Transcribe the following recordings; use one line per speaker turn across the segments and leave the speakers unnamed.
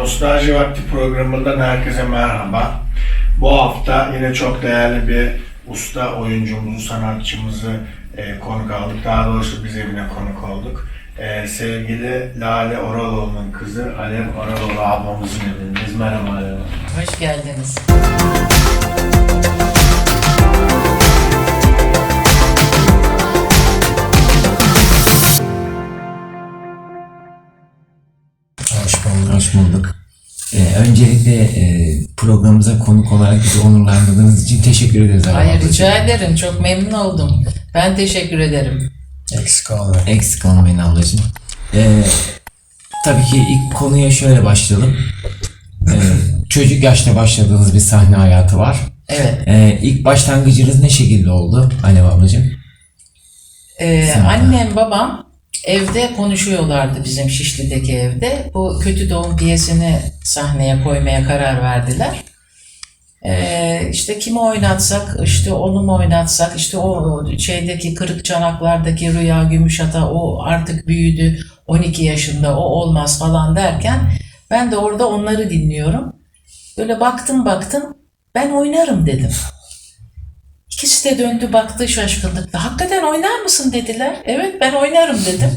Nostalji Vakti programından herkese merhaba. Bu hafta yine çok değerli bir usta oyuncumuzu, sanatçımızı e, konuk aldık. Daha doğrusu biz evine konuk olduk. E, sevgili Lale Oraloğlu'nun kızı Alev Oraloğlu ablamızın evindeyiz. Merhaba Alev.
Hoş geldiniz.
Hoş bulduk.
Ee, öncelikle e, programımıza konuk olarak bizi onurlandırdığınız için teşekkür ederiz.
Hayır rica ederim. Çok memnun oldum. Ben teşekkür ederim.
Eksik olma.
Eksik olmayın ablacığım. Ee, tabii ki ilk konuya şöyle başlayalım. Ee, çocuk yaşta başladığınız bir sahne hayatı var.
Evet.
Ee, ilk başlangıcınız ne şekilde oldu Alev ablacığım?
Ee,
Sen de.
annem babam evde konuşuyorlardı bizim Şişli'deki evde. Bu kötü doğum piyesini sahneye koymaya karar verdiler. Ee, işte kimi oynatsak, işte onu mu oynatsak, işte o şeydeki kırık çanaklardaki Rüya Gümüşata o artık büyüdü, 12 yaşında o olmaz falan derken ben de orada onları dinliyorum. Böyle baktım baktım ben oynarım dedim. İkisi de döndü baktı şaşkınlıkla. Hakikaten oynar mısın dediler. Evet ben oynarım dedim.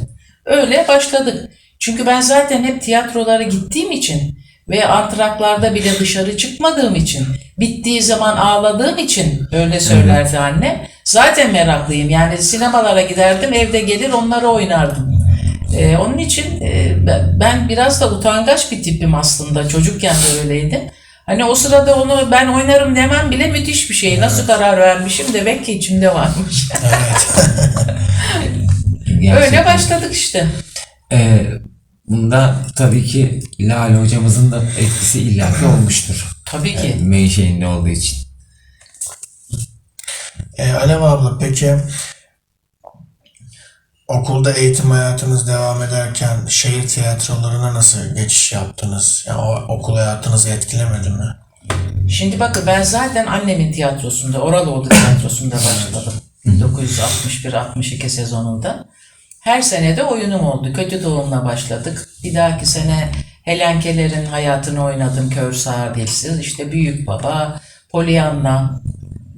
Öyle başladık. Çünkü ben zaten hep tiyatrolara gittiğim için ve antraklarda bile dışarı çıkmadığım için, bittiği zaman ağladığım için öyle söylerdi anne. Zaten meraklıyım. Yani sinemalara giderdim, evde gelir onları oynardım. Ee, onun için e, ben- ben biraz da utangaç bir tipim aslında. Çocukken de öyleydim. Hani o sırada onu ben oynarım demem bile müthiş bir şey. Nasıl karar vermişim demek ki içimde varmış.
Evet.
Öyle başladık işte.
Ee, bunda tabii ki Lale hocamızın da etkisi illaki olmuştur.
Tabii ki.
Menşeinde olduğu için.
E, Alev abla peki okulda eğitim hayatınız devam ederken şehir tiyatrolarına nasıl geçiş yaptınız? Yani o okul hayatınızı etkilemedi mi?
Şimdi bakın ben zaten annemin tiyatrosunda, Oraloğlu tiyatrosunda başladım. 1961-62 sezonunda. Her sene de oyunum oldu. Kötü Doğum'la başladık. Bir dahaki sene Helenkeler'in hayatını oynadım. Kör Sağır Dilsiz. İşte Büyük Baba, Pollyanna,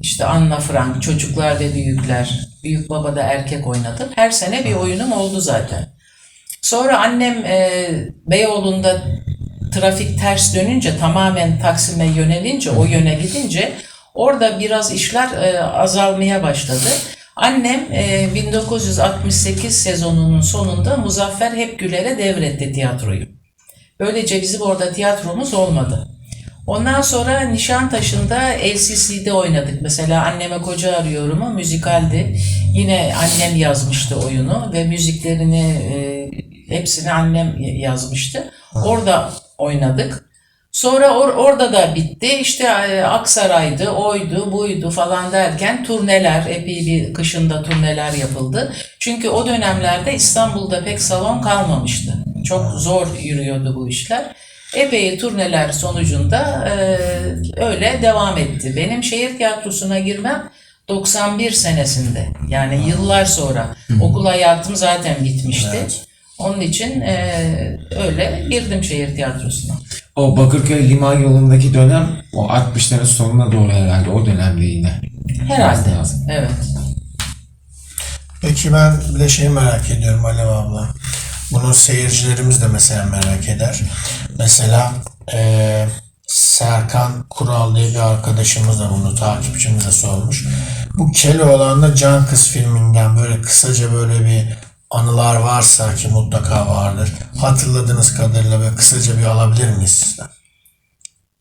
işte Anna Frank, Çocuklar ve Büyükler. Büyük Baba da erkek oynadım. Her sene bir oyunum oldu zaten. Sonra annem e, Beyoğlu'nda trafik ters dönünce tamamen Taksim'e yönelince o yöne gidince orada biraz işler e, azalmaya başladı. Annem e, 1968 sezonunun sonunda Muzaffer Hepgüler'e devretti tiyatroyu. Böylece bizim orada tiyatromuz olmadı. Ondan sonra Nişantaşı'nda LCC'de oynadık. Mesela Anneme Koca Arıyorum'u müzikaldi. Yine annem yazmıştı oyunu ve müziklerini e, hepsini annem yazmıştı. Orada oynadık. Sonra or- orada da bitti. İşte e, Aksaray'dı, oydu, buydu falan derken turneler, epey bir kışında turneler yapıldı. Çünkü o dönemlerde İstanbul'da pek salon kalmamıştı. Çok zor yürüyordu bu işler. Epey turneler sonucunda e, öyle devam etti. Benim şehir tiyatrosuna girmem 91 senesinde. Yani yıllar sonra. Okul hayatım zaten bitmişti.
Evet.
Onun için e, öyle girdim şehir tiyatrosuna.
O Bakırköy Liman yolundaki dönem o 60'ların sonuna doğru herhalde o dönemde yine.
Herhalde. Evet.
Peki ben bir de şey merak ediyorum Alev abla. Bunu seyircilerimiz de mesela merak eder. Mesela e, Serkan Kural diye bir arkadaşımız da bunu takipçimiz de sormuş. Bu Keloğlan'da Can Kız filminden böyle kısaca böyle bir anılar varsa ki mutlaka vardır. Hatırladığınız kadarıyla böyle kısaca bir alabilir miyiz sizden?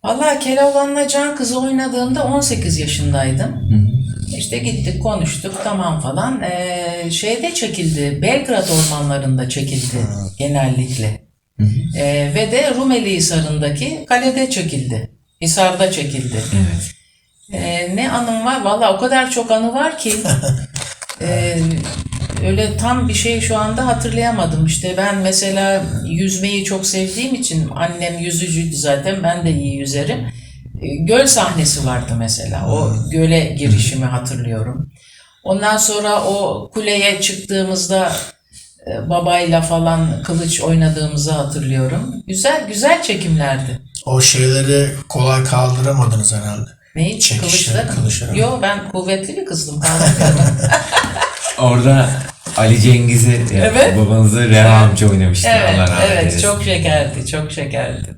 Vallahi Keloğlan'la Can Kızı oynadığımda 18 yaşındaydım. İşte gittik konuştuk tamam falan. Ee, şeyde çekildi, Belgrad ormanlarında çekildi genellikle. Ee, ve de Rumeli Hisarı'ndaki kalede çekildi. Hisar'da çekildi.
Evet.
Ee, ne anım var? Vallahi o kadar çok anı var ki. Ee, öyle tam bir şey şu anda hatırlayamadım. İşte ben mesela yüzmeyi çok sevdiğim için annem yüzücüydü zaten. Ben de iyi yüzerim. Ee, Göl sahnesi vardı mesela. O göle girişimi hatırlıyorum. Ondan sonra o kuleye çıktığımızda e, babayla falan kılıç oynadığımızı hatırlıyorum. Güzel güzel çekimlerdi.
O şeyleri kolay kaldıramadınız herhalde.
Neyi? Kılıçları.
kılıçları.
Yo ben kuvvetli bir kızdım.
Orada Ali Cengiz'i e,
Evet.
babanızı Reha amca oynamıştı.
evet,
Allah
evet çok şekerdi, çok şekerdi.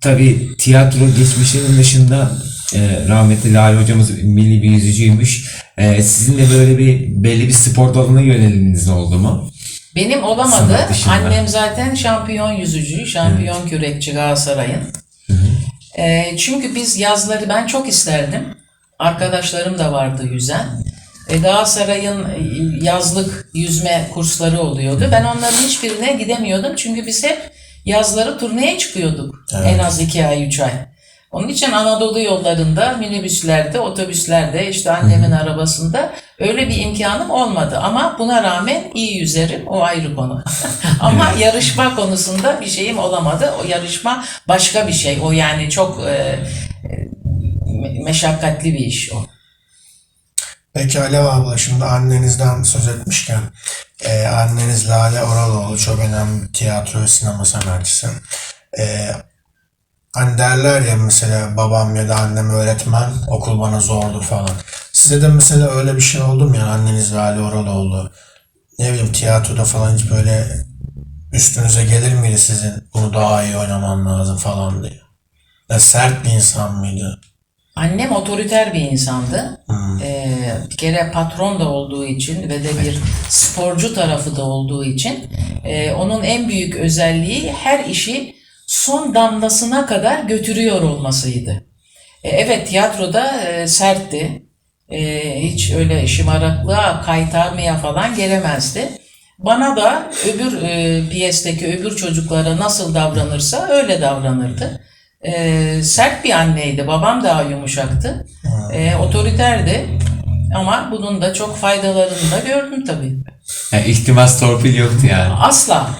Tabii tiyatro geçmişinin dışında e, rahmetli Lale hocamız milli bir yüzücüymüş. E, sizin de böyle bir belli bir spor dalına yöneliminiz oldu mu?
Benim olamadı. Annem zaten şampiyon yüzücü, şampiyon kürekçi Galatasaray'ın. Ee, çünkü biz yazları ben çok isterdim. Arkadaşlarım da vardı yüzen. E, Galatasaray'ın e, yazlık yüzme kursları oluyordu. Ben onların hiçbirine gidemiyordum. Çünkü biz hep yazları turneye çıkıyorduk.
Evet.
En az iki ay, üç ay. Onun için Anadolu yollarında, minibüslerde, otobüslerde, işte annemin arabasında öyle bir imkanım olmadı. Ama buna rağmen iyi yüzerim, o ayrı konu. Ama yarışma konusunda bir şeyim olamadı. O yarışma başka bir şey. O yani çok e, e, me- meşakkatli bir iş o.
Peki Alev abla şimdi annenizden söz etmişken e, anneniz Lale Oraloğlu çok önemli tiyatro ve sinema sanatçısı. E, hani derler ya mesela babam ya da annem öğretmen okul bana zordu falan. Size de mesela öyle bir şey oldu mu yani anneniz Lale Oraloğlu ne bileyim tiyatroda falan hiç böyle üstünüze gelir miydi sizin bunu daha iyi oynaman lazım falan diye. Ya sert bir insan mıydı?
Annem otoriter bir insandı. Ee, bir kere patron da olduğu için ve de bir sporcu tarafı da olduğu için e, onun en büyük özelliği her işi son damlasına kadar götürüyor olmasıydı. E, evet tiyatroda e, sertti. E, hiç öyle şımarıklığa, kaytarmaya falan gelemezdi. Bana da öbür e, piyesteki öbür çocuklara nasıl davranırsa öyle davranırdı. E, sert bir anneydi. Babam daha yumuşaktı. E, otoriterdi. Ama bunun da çok faydalarını da gördüm tabii.
Yani ihtimas torpil yoktu yani.
Asla.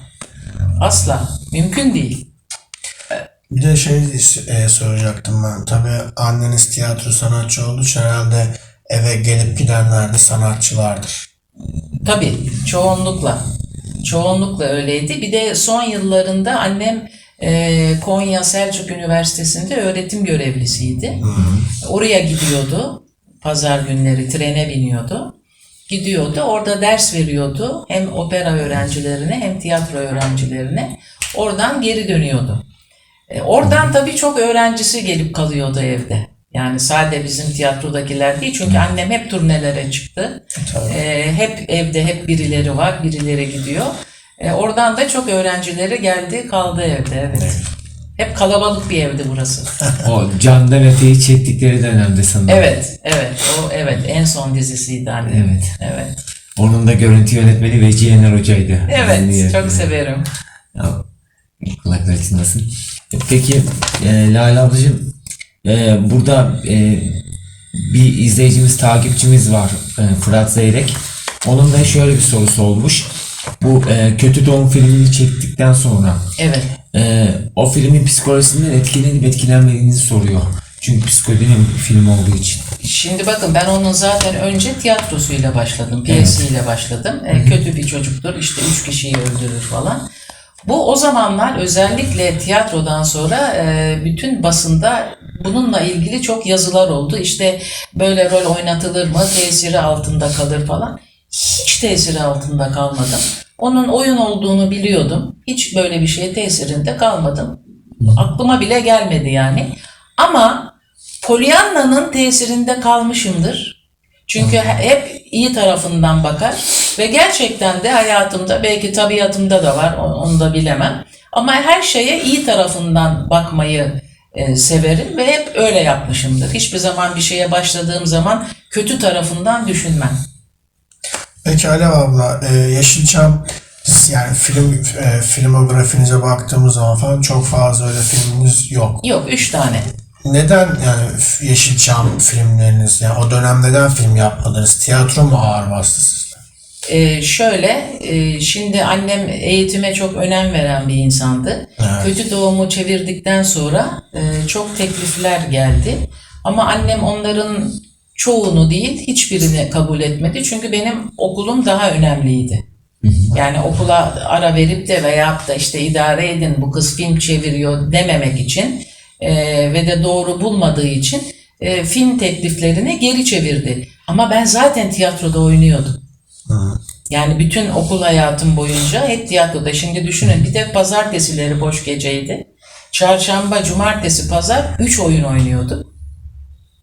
Asla. Mümkün değil.
Bir de şey e, soracaktım ben. Tabii anneniz tiyatro sanatçı olduğu için herhalde eve gelip gidenler de sanatçılardır.
Tabii çoğunlukla. Çoğunlukla öyleydi. Bir de son yıllarında annem e, Konya Selçuk Üniversitesi'nde öğretim görevlisiydi. Oraya gidiyordu. Pazar günleri trene biniyordu. Gidiyordu. Orada ders veriyordu. Hem opera öğrencilerine hem tiyatro öğrencilerine. Oradan geri dönüyordu. E, oradan tabii çok öğrencisi gelip kalıyordu evde. Yani sadece bizim tiyatrodakiler değil. Çünkü annem hep turnelere çıktı. E, hep evde hep birileri var, birileri gidiyor. E, oradan da çok öğrencileri geldi, kaldı evde. Evet. Hep kalabalık bir evdi burası.
O Can Demete'yi çektikleri dönemde sanırım.
Evet, evet. O evet en son dizisiydi annem.
Evet.
Evet.
Onun da görüntü yönetmeni Veci Yener Hoca'ydı.
Evet, çok severim.
Ya, kulaklar çınlasın. Peki e, Lale ablacığım e, burada e, bir izleyicimiz, takipçimiz var e, Fırat Zeyrek. Onun da şöyle bir sorusu olmuş. Bu e, Kötü Doğum filmini çektikten sonra
Evet.
e, o filmin psikolojisinden etkilenip etkilenmediğinizi soruyor. Çünkü psikolojinin bir film olduğu için.
Şimdi bakın ben onun zaten önce tiyatrosuyla başladım, piyesiyle başladım. E, kötü bir çocuktur, işte üç kişiyi öldürür falan. Bu o zamanlar özellikle tiyatrodan sonra e, bütün basında bununla ilgili çok yazılar oldu. İşte böyle rol oynatılır mı, tesiri altında kalır falan. Hiç tesiri altında kalmadım. Onun oyun olduğunu biliyordum. Hiç böyle bir şeye tesirinde kalmadım. Aklıma bile gelmedi yani. Ama Pollyanna'nın tesirinde kalmışımdır. Çünkü hep iyi tarafından bakar ve gerçekten de hayatımda belki tabiatımda da var onu da bilemem. Ama her şeye iyi tarafından bakmayı e, severim ve hep öyle yapmışımdır. Hiçbir zaman bir şeye başladığım zaman kötü tarafından düşünmem.
Peki Alev abla, e, Yeşilçam yani film e, filmografinize baktığımız zaman falan çok fazla öyle filminiz yok.
Yok üç tane.
Neden yani Yeşilçam filmleriniz yani o dönem neden film yapmadınız? Tiyatro mu ağır bastı sizde?
Ee, şöyle, e, şimdi annem eğitime çok önem veren bir insandı.
Evet.
Kötü doğumu çevirdikten sonra e, çok teklifler geldi. Ama annem onların çoğunu değil, hiçbirini kabul etmedi. Çünkü benim okulum daha önemliydi. Yani okula ara verip de veya da işte idare edin bu kız film çeviriyor dememek için e, ve de doğru bulmadığı için e, film tekliflerini geri çevirdi. Ama ben zaten tiyatroda oynuyordum. Yani bütün okul hayatım boyunca hep tiyatroda. Şimdi düşünün bir de pazartesileri boş geceydi. Çarşamba, cumartesi, pazar 3 oyun oynuyordu.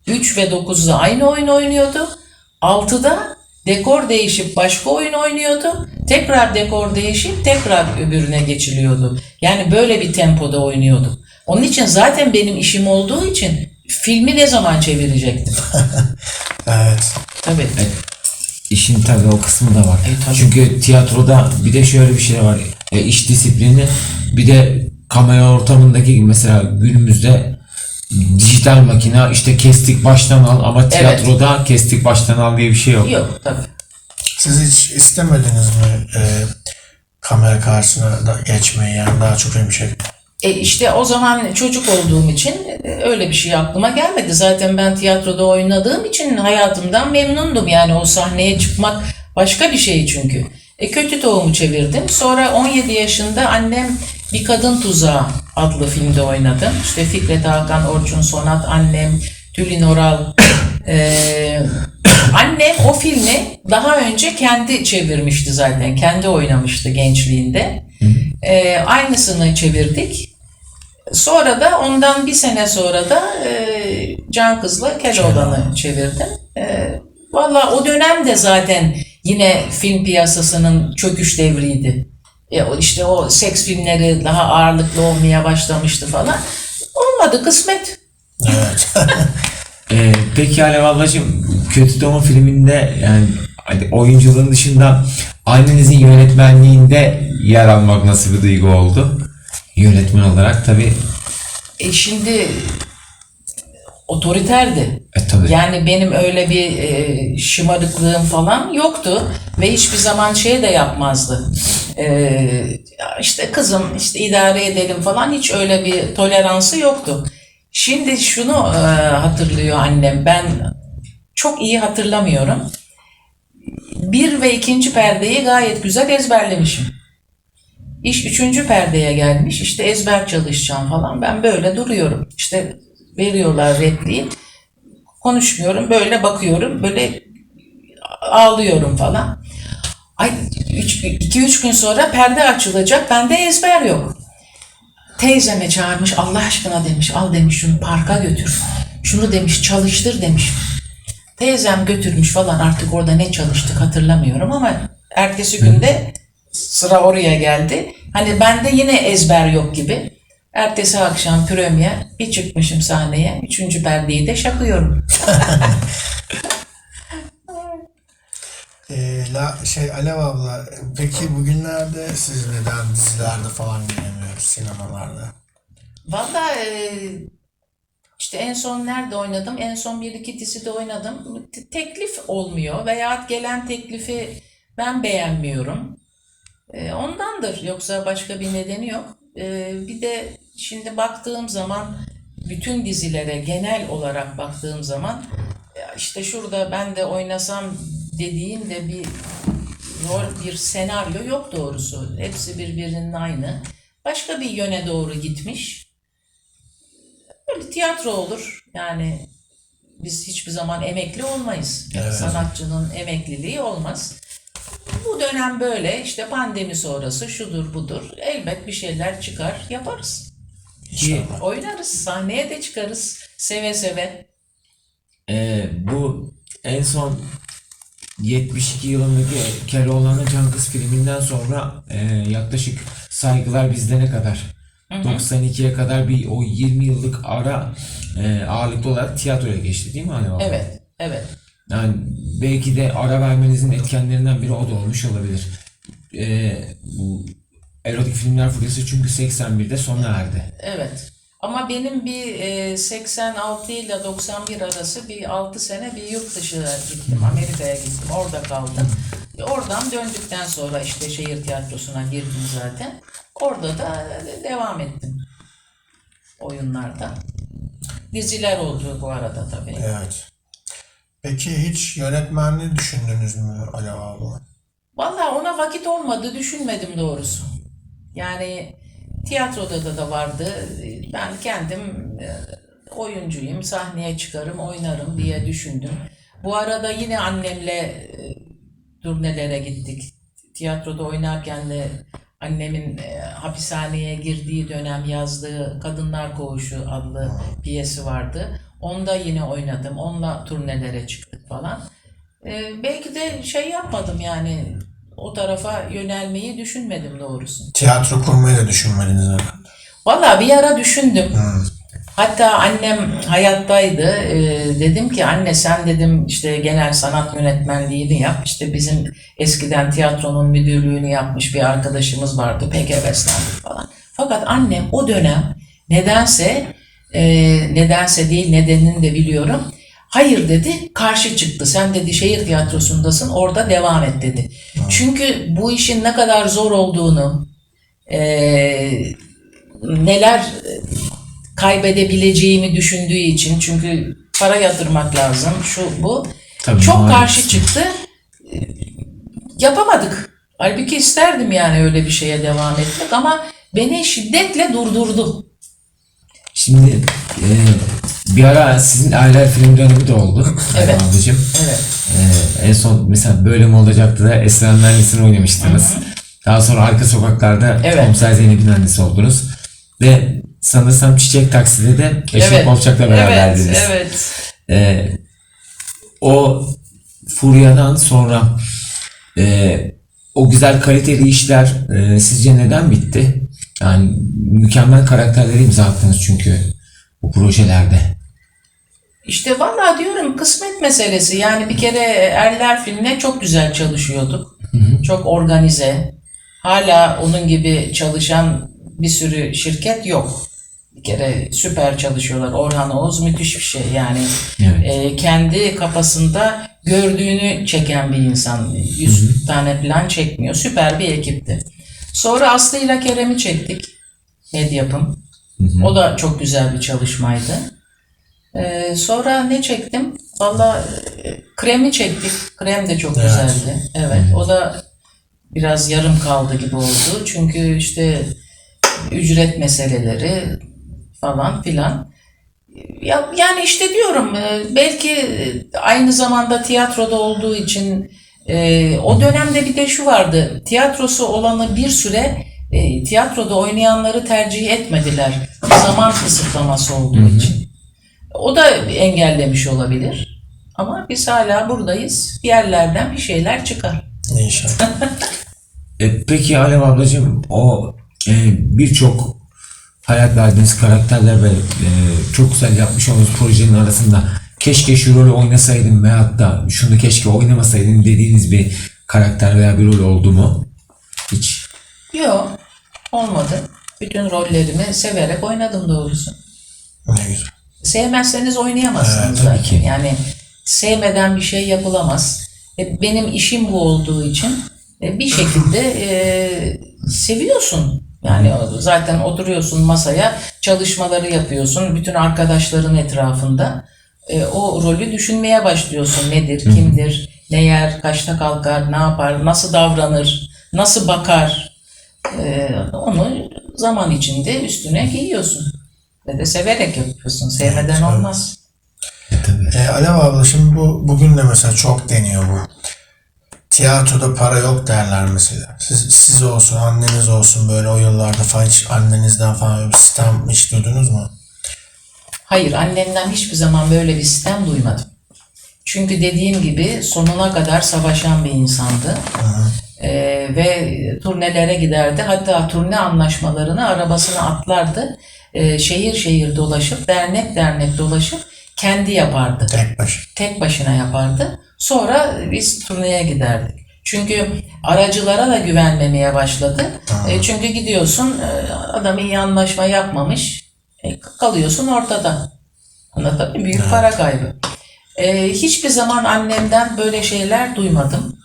3 ve 9'da aynı oyun oynuyordu. 6'da dekor değişip başka oyun oynuyordu. Tekrar dekor değişip tekrar öbürüne geçiliyordu. Yani böyle bir tempoda oynuyordum. Onun için zaten benim işim olduğu için filmi ne zaman çevirecektim?
Evet.
Tabii.
İşin tabii o kısmı da var.
E, tabii.
Çünkü tiyatroda bir de şöyle bir şey var. E, iş disiplini bir de kamera ortamındaki mesela günümüzde dijital makine işte kestik baştan al ama tiyatroda kestik baştan al diye bir şey yok.
Yok tabii.
Siz hiç istemediniz mi e, kamera karşısına da geçmeyi yani daha çok hem şey
E işte o zaman çocuk olduğum için e, öyle bir şey aklıma gelmedi. Zaten ben tiyatroda oynadığım için hayatımdan memnundum. Yani o sahneye çıkmak başka bir şey çünkü. E kötü doğumu çevirdim. Sonra 17 yaşında annem Bir Kadın Tuzağı adlı filmde oynadım. İşte Fikret Hakan, Orçun Sonat, annem, Tülin Oral. E, annem o filmi daha önce kendi çevirmişti zaten. Kendi oynamıştı gençliğinde. E, aynısını çevirdik. Sonra da ondan bir sene sonra da e, Can Kız'la Keloğlan'ı çevirdim. E, Valla o dönem de zaten yine film piyasasının çöküş devriydi. O- işte o seks filmleri daha ağırlıklı olmaya başlamıştı falan. Olmadı kısmet.
Evet.
Ee, peki Alev ablacığım Kötü Doğum filminde yani hadi oyunculuğun dışında annenizin yönetmenliğinde yer almak nasıl bir duygu oldu? Yönetmen olarak tabii.
E şimdi otoriterdi.
E tabii.
Yani benim öyle bir e, şımarıklığım falan yoktu ve hiçbir zaman şey de yapmazdı. E, işte kızım işte idare edelim falan hiç öyle bir toleransı yoktu. Şimdi şunu e, hatırlıyor annem ben çok iyi hatırlamıyorum. Bir ve ikinci perdeyi gayet güzel ezberlemişim. İş üçüncü perdeye gelmiş. İşte ezber çalışacağım falan. Ben böyle duruyorum. İşte veriyorlar repliği. Konuşmuyorum. Böyle bakıyorum. Böyle ağlıyorum falan. Ay 2-3 gün sonra perde açılacak. Bende ezber yok. Teyzeme çağırmış. Allah aşkına demiş. Al demiş şunu parka götür. Şunu demiş çalıştır demiş. Teyzem götürmüş falan artık orada ne çalıştık hatırlamıyorum ama ertesi günde sıra oraya geldi. Hani bende yine ezber yok gibi. Ertesi akşam premier bir çıkmışım sahneye. Üçüncü perdeyi de şakıyorum.
E, la, şey Alev abla peki bugünlerde siz neden dizilerde falan göremiyoruz sinemalarda?
Valla e, işte en son nerede oynadım? En son bir iki dizide oynadım. Te- Teklif olmuyor veya gelen teklifi ben beğenmiyorum. E, ondandır. Yoksa başka bir nedeni yok. E, bir de şimdi baktığım zaman bütün dizilere genel olarak baktığım zaman işte şurada ben de oynasam dediğim de bir rol, bir senaryo yok doğrusu. Hepsi birbirinin aynı. Başka bir yöne doğru gitmiş. Böyle tiyatro olur. Yani biz hiçbir zaman emekli olmayız.
Evet.
Sanatçının emekliliği olmaz. Bu dönem böyle işte pandemi sonrası şudur budur. Elbet bir şeyler çıkar yaparız.
İnşallah.
Oynarız. Sahneye de çıkarız. Seve seve.
Ee, bu en son 72 yılındaki Keloğlan'ın Can Kız filminden sonra e, yaklaşık saygılar bizde ne kadar? 92'ye kadar bir o 20 yıllık ara e, ağırlıklı olarak tiyatroya geçti değil mi Alev abla?
Evet. Evet.
Yani belki de ara vermenizin etkenlerinden biri o da olmuş olabilir. Ee, bu erotik filmler furyası çünkü 81'de sona erdi.
Evet. Ama benim bir e, 86 ile 91 arası bir 6 sene bir yurt dışı gittim. Amerika'ya gittim. Orada kaldım. E, Oradan döndükten sonra işte şehir tiyatrosuna girdim zaten. Orada da devam ettim oyunlarda. Diziler oldu bu arada tabii.
Evet. Peki hiç yönetmenliği düşündünüz mü Alev abla?
Vallahi ona vakit olmadı, düşünmedim doğrusu. Yani tiyatroda da, da vardı. Ben kendim e, oyuncuyum, sahneye çıkarım, oynarım diye düşündüm. Bu arada yine annemle e, turnelere gittik. Tiyatroda oynarken de annemin e, hapishaneye girdiği dönem yazdığı Kadınlar Koğuşu adlı piyesi vardı. Onda yine oynadım. Onunla turnelere çıktık falan. E, belki de şey yapmadım yani o tarafa yönelmeyi düşünmedim doğrusu.
Tiyatro kurmayı da düşünmediniz herhalde.
Vallahi bir ara düşündüm. Hatta annem hayattaydı. Ee, dedim ki anne sen dedim işte genel sanat yönetmenliğini yap. İşte bizim eskiden tiyatronun müdürlüğünü yapmış bir arkadaşımız vardı. Pek heveslendik falan. Fakat annem o dönem nedense e, nedense değil nedenini de biliyorum. Hayır dedi, karşı çıktı. Sen dedi şehir tiyatrosundasın, orada devam et dedi. Çünkü bu işin ne kadar zor olduğunu, e, neler kaybedebileceğimi düşündüğü için çünkü para yatırmak lazım şu bu
Tabii,
çok
maalesef.
karşı çıktı yapamadık halbuki isterdim yani öyle bir şeye devam etmek ama beni şiddetle durdurdu
Şimdi e, bir ara sizin aile film dönemi de oldu.
Evet.
Ablacığım.
evet
E, en son mesela böyle mi olacaktı da Esra Mühendis'ini oynamıştınız. Daha sonra Arka Sokaklar'da
Evet.
Komiser Zeynep'in annesi oldunuz. Ve sanırsam Çiçek Taksi'de de Eşref
evet
Bolçak'la beraberdiniz.
evet evet
Ee, o furyadan sonra e, o güzel kaliteli işler e, sizce neden bitti? Yani mükemmel karakterleri imza attınız çünkü bu projelerde.
İşte vallahi diyorum kısmet meselesi. Yani bir kere Erler filmine çok güzel çalışıyorduk. Çok organize. Hala onun gibi çalışan bir sürü şirket yok. Bir kere süper çalışıyorlar. Orhan Oğuz müthiş bir şey. Yani
Evet.
e, kendi kafasında gördüğünü çeken bir insan. Yüz tane plan çekmiyor. Süper bir ekipti. Sonra Aslı ile Kerem'i çektik. Medyapım. O da çok güzel bir çalışmaydı. Ee, sonra ne çektim? Valla e, kremi çektik. Krem de çok
Evet.
güzeldi. Evet. O da biraz yarım kaldı gibi oldu. Çünkü işte ücret meseleleri falan filan. Ya, yani işte diyorum e, belki e, aynı zamanda tiyatroda olduğu için e, o dönemde bir de şu vardı. Tiyatrosu olanı bir süre e, tiyatroda oynayanları tercih etmediler. Zaman kısıtlaması olduğu için. O da engellemiş olabilir. Ama biz hala buradayız. Bir yerlerden bir şeyler çıkar.
İnşallah.
E, peki Alev ablacığım o e, birçok hayat verdiğiniz karakterler ve e, çok güzel yapmış olduğunuz projenin arasında keşke şu rolü oynasaydım veyahut da şunu keşke oynamasaydım dediğiniz bir karakter veya bir rol oldu mu? Hiç.
Yok, olmadı. Bütün rollerimi severek oynadım doğrusu.
Ne güzel.
Sevmezseniz oynayamazsınız
Evet,
zaten.
ki.
Yani sevmeden bir şey yapılamaz. E, Benim işim bu olduğu için e, bir şekilde e, seviyorsun. Yani zaten oturuyorsun masaya, çalışmaları yapıyorsun bütün arkadaşların etrafında. E, o rolü düşünmeye başlıyorsun. Nedir, kimdir, ne yer, kaçta kalkar, ne yapar, nasıl davranır, nasıl bakar. E, onu zaman içinde üstüne giyiyorsun. Ve de severek yapıyorsun. Sevmeden
tabii.
olmaz.
E, Alev abla şimdi bu bugün de mesela çok deniyor bu. Tiyatroda para yok derler mesela. Siz, siz olsun, anneniz olsun böyle o yıllarda falan hiç annenizden falan bir sistem hiç duydunuz mu?
Hayır, annemden hiçbir zaman böyle bir sistem duymadım. Çünkü dediğim gibi sonuna kadar savaşan bir insandı. Ee, ve turnelere giderdi. Hatta turne anlaşmalarını arabasına atlardı. Ee, şehir şehir dolaşıp, dernek dernek dolaşıp kendi yapardı.
Tek baş.
tek başına yapardı. Sonra biz turneye giderdik. Çünkü aracılara da güvenmemeye başladı. E, çünkü gidiyorsun e, adam iyi anlaşma yapmamış. E, kalıyorsun ortada. Mı? Büyük para kaybı. E, hiçbir zaman annemden böyle şeyler duymadım.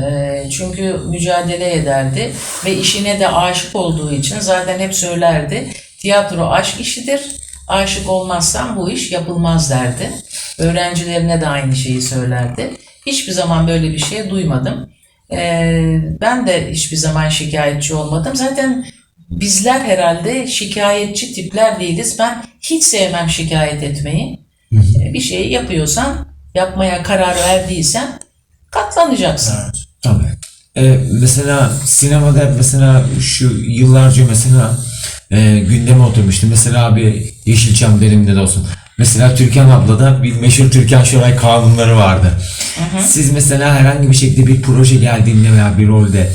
E, çünkü mücadele ederdi ve işine de aşık olduğu için zaten hep söylerdi. Tiyatro aşk işidir. Aşık olmazsan bu iş yapılmaz derdi. Öğrencilerine de aynı şeyi söylerdi. Hiçbir zaman böyle bir şey duymadım. Ee, ben de hiçbir zaman şikayetçi olmadım. Zaten bizler herhalde şikayetçi tipler değiliz. Ben hiç sevmem şikayet etmeyi. Ee, Bir şeyi yapıyorsan, yapmaya karar verdiysen katlanacaksın.
Evet.
Tabii. Ee, mesela sinemada mesela şu yıllarca mesela e, gündeme oturmuştu. Mesela bir Yeşilçam derimde de olsun. Mesela Türkan ablada bir meşhur Türkan Şoray kanunları vardı. Siz mesela herhangi bir şekilde bir proje geldiğinde veya bir rolde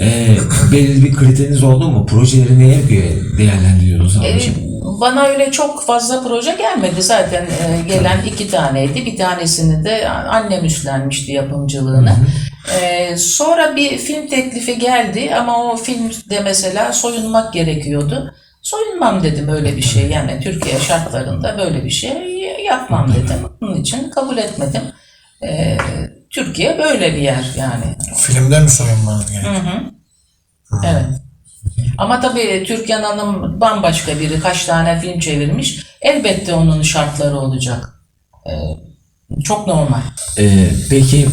e, belirli bir kriteriniz oldu mu? Projeleri neye göre değerlendiriyorsunuz
Ee? Bana öyle çok fazla proje gelmedi. Zaten e, gelen iki taneydi. Bir tanesini de annem üstlenmişti yapımcılığını. Ee, sonra bir film teklifi geldi ama o filmde mesela soyunmak gerekiyordu. Soyunmam dedim öyle bir şey. Yani Türkiye şartlarında böyle bir şey yapmam dedim. Bunun için kabul etmedim. Ee, Türkiye böyle bir yer yani.
Filmde mi soyunmanız gerekiyor?
Evet. Ama tabii Türkan Hanım bambaşka biri. Kaç tane film çevirmiş. Elbette onun şartları olacak. Ee, çok normal.
Ee, peki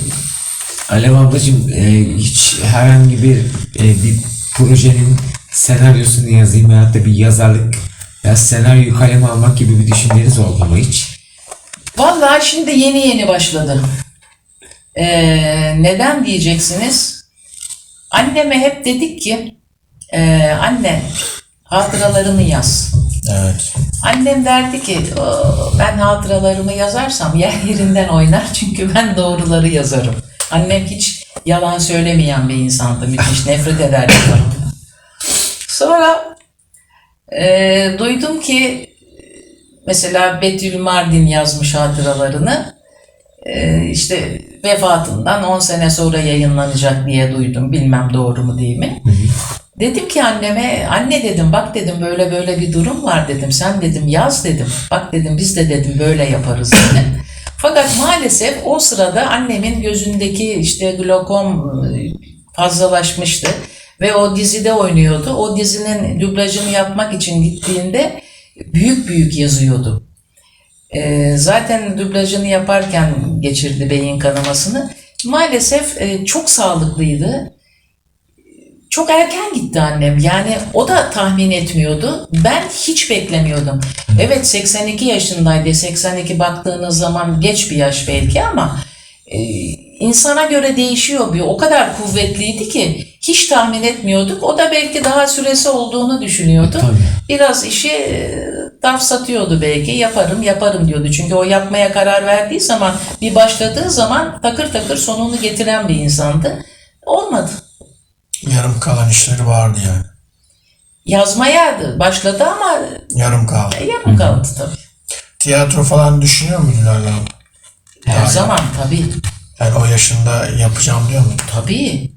Alev ablacığım e, hiç herhangi bir e, bir projenin senaryosunu yazayım veyahut da bir yazarlık ya senaryoyu kaleme almak gibi bir düşünceniz oldu mu hiç?
Vallahi şimdi yeni yeni başladı. Ee, neden diyeceksiniz? Anneme hep dedik ki "Ee, anne hatıralarını yaz.
Evet.
Annem derdi ki "Oo, ben hatıralarımı yazarsam yer yerinden oynar çünkü ben doğruları yazarım. Annem hiç yalan söylemeyen bir insandı. Müthiş nefret ederdi bana. Sonra e, duydum ki mesela Betül Mardin yazmış hatıralarını. E, işte vefatından 10 sene sonra yayınlanacak diye duydum. Bilmem doğru mu değil mi? Dedim ki anneme, anne dedim bak dedim böyle böyle bir durum var dedim. Sen dedim yaz dedim. Bak dedim biz de dedim böyle yaparız dedim. Fakat maalesef o sırada annemin gözündeki işte glokom e, fazlalaşmıştı. Ve o dizide oynuyordu. O dizinin dublajını yapmak için gittiğinde büyük büyük yazıyordu. Ee, zaten dublajını yaparken geçirdi beyin kanamasını. Maalesef e, çok sağlıklıydı. Çok erken gitti annem. Yani o da tahmin etmiyordu. Ben hiç beklemiyordum. Evet 82 yaşındaydı. 82 baktığınız zaman geç bir yaş belki ama e, insana göre değişiyor bir. O kadar kuvvetliydi ki hiç tahmin etmiyorduk. O da belki daha süresi olduğunu düşünüyordu.
Tabii.
Biraz işi e, daf satıyordu belki. Yaparım yaparım diyordu. Çünkü o yapmaya karar verdiği zaman bir başladığı zaman takır takır sonunu getiren bir insandı. Olmadı.
Yarım kalan işleri vardı yani.
yazmaya başladı ama
Yarım kaldı.
yarım kaldı tabii.
Tiyatro falan düşünüyor muydun hala?
Her
Yani-
zaman tabii.
Yani o yaşında yapacağım diyor mu?
Tabii.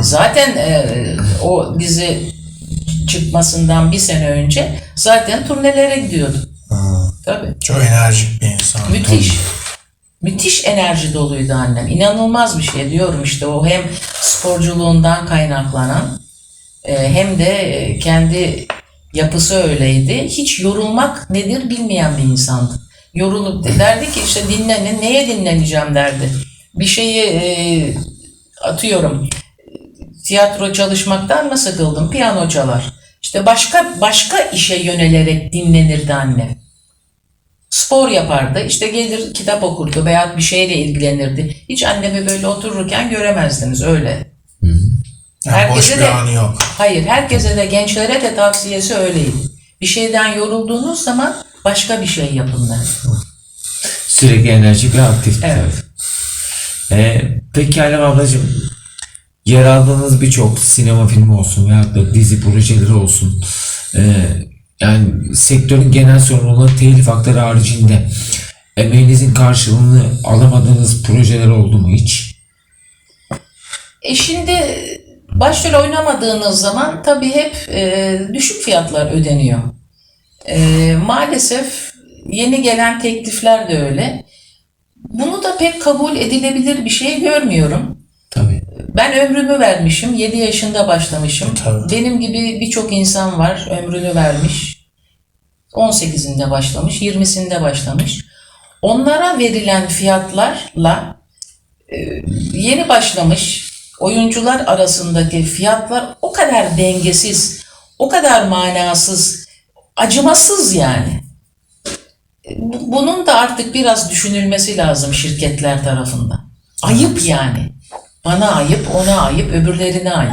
Zaten e, o dizi çıkmasından bir sene önce zaten turnelere gidiyordu. Tabii.
Çok enerjik bir insan.
Müthiş. Müthiş enerji doluydu annem. İnanılmaz bir şey diyorum işte o hem sporculuğundan kaynaklanan e, hem de e, kendi yapısı öyleydi. Hiç yorulmak nedir bilmeyen bir insandı. Yorulup derdi ki işte dinlenin neye dinleneceğim derdi. Bir şeyi e, atıyorum tiyatro çalışmaktan mı sıkıldım? Piyano çalar. İşte başka başka işe yönelerek dinlenirdi annem. Spor yapardı. İşte gelir kitap okurdu veya bir şeyle ilgilenirdi. Hiç annemi böyle otururken göremezdiniz öyle.
Yani
Herkese
boş bir
de-
anı yok.
Hayır, herkese de gençlere de tavsiyesi öyleydi. Bir şeyden yorulduğunuz zaman başka bir şey yapın der.
Sürekli enerjik ve aktif.
Evet.
Ee, peki Alev ablacığım yer aldığınız birçok sinema filmi olsun veyahut da dizi projeleri olsun. Ee, yani sektörün genel sorunları telif hakları haricinde emeğinizin karşılığını alamadığınız projeler oldu mu hiç?
E şimdi başrol oynamadığınız zaman tabii hep e, düşük fiyatlar ödeniyor. E, maalesef yeni gelen teklifler de öyle. Bunu da pek kabul edilebilir bir şey görmüyorum.
Tabii.
Ben ömrümü vermişim. 7 yaşında başlamışım.
Tabii.
Benim gibi birçok insan var. Ömrünü vermiş. 18'inde başlamış, 20'sinde başlamış. Onlara verilen fiyatlarla e, yeni başlamış oyuncular arasındaki fiyatlar o kadar dengesiz, o kadar manasız, acımasız yani. Bu- Bunun da artık biraz düşünülmesi lazım şirketler tarafından. Ayıp yani. Bana ayıp, ona ayıp, öbürlerine ayıp.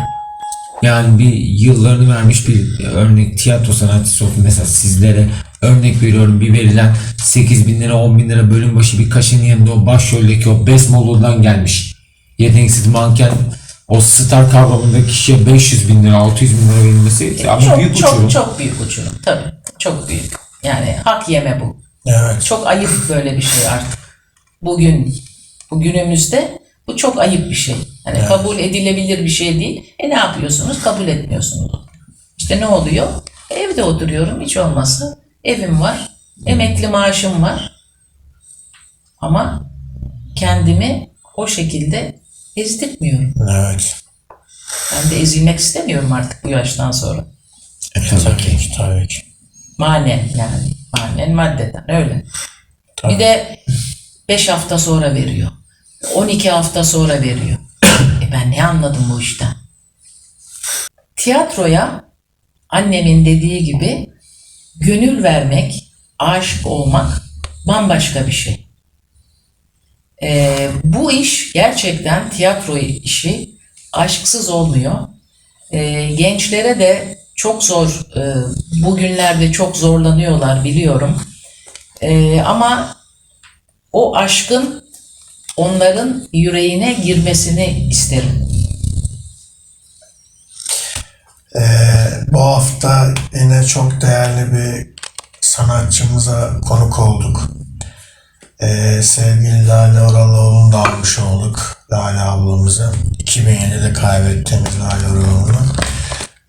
Yani bir yıllarını vermiş bir örnek tiyatro sanatçısı olsun. Mesela sizlere örnek veriyorum bir verilen 8 bin lira 10 bin lira bölüm başı bir kaşın yanında o başroldeki o Besmolu'dan gelmiş. Yeteneksiz manken o star kavramındaki kişiye 500 bin lira 600 bin lira verilmesi ama
çok,
büyük
çok,
uçurum.
çok büyük uçurum. Tabii. Çok büyük. Yani hak yeme bu.
Evet.
Çok ayıp böyle bir şey artık. Bugün, bugünümüzde bu çok ayıp bir şey. Hani kabul edilebilir bir şey değil. E ne yapıyorsunuz? Kabul etmiyorsunuz. İşte ne oluyor? Evde oturuyorum hiç olmazsa. Evim var. Emekli maaşım var. Ama kendimi o şekilde ezdirtmiyorum.
Evet.
Ben de ezilmek istemiyorum artık bu yaştan sonra.
E, tabii ki.
tabii ki.
Manen yani. Manen maddeden öyle.
Tabii.
Bir de 5 hafta sonra veriyor. 12 hafta sonra veriyor. E ben ne anladım bu işten? Tiyatroya annemin dediği gibi gönül vermek, aşık olmak bambaşka bir şey. E, bu iş gerçekten tiyatro işi aşksız olmuyor. E, gençlere de çok zor, e, bugünlerde çok zorlanıyorlar biliyorum. E, ama o aşkın onların yüreğine girmesini isterim.
Ee, bu hafta yine çok değerli bir sanatçımıza konuk olduk. Ee, sevgili Lale Oraloğlu'nu da almış olduk. Lale ablamızı. 2007'de kaybettiğimiz Lale Oraloğlu'nu.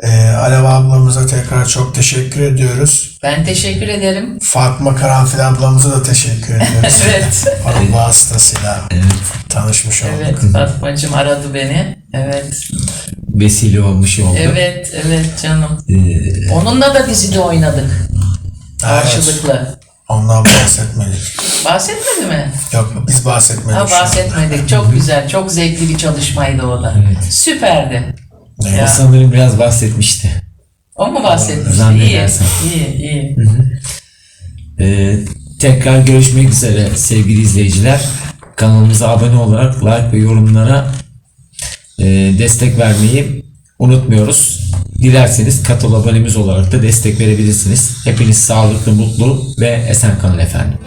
Ee, Alev ablamıza tekrar çok teşekkür ediyoruz.
Ben teşekkür ederim.
Fatma Karanfil ablamıza da teşekkür ediyoruz.
Evet.
Onun vasıtasıyla tanışmış olduk.
Evet, Fatmacığım aradı beni. Evet,
Vesile olmuş oldu.
evet, evet canım.
Ee,
Onunla da dizide oynadık. Karşılıklı.
Ondan bahsetmedik.
Bahsetmedi mi?
Yok biz bahsetmedik.
Ha, bahsetmedik. Çok güzel, çok zevkli bir çalışmaydı o da.
Evet.
Süperdi.
O
Ya.
sanırım biraz bahsetmişti.
O mu bahsetmişti? İyi,
Zannedersem.
iyi, iyi.
Ee, tekrar görüşmek üzere sevgili izleyiciler. Kanalımıza abone olarak like ve yorumlara e, destek vermeyi unutmuyoruz. Dilerseniz katıl abonemiz olarak da destek verebilirsiniz. Hepiniz sağlıklı, mutlu ve esen kalın efendim.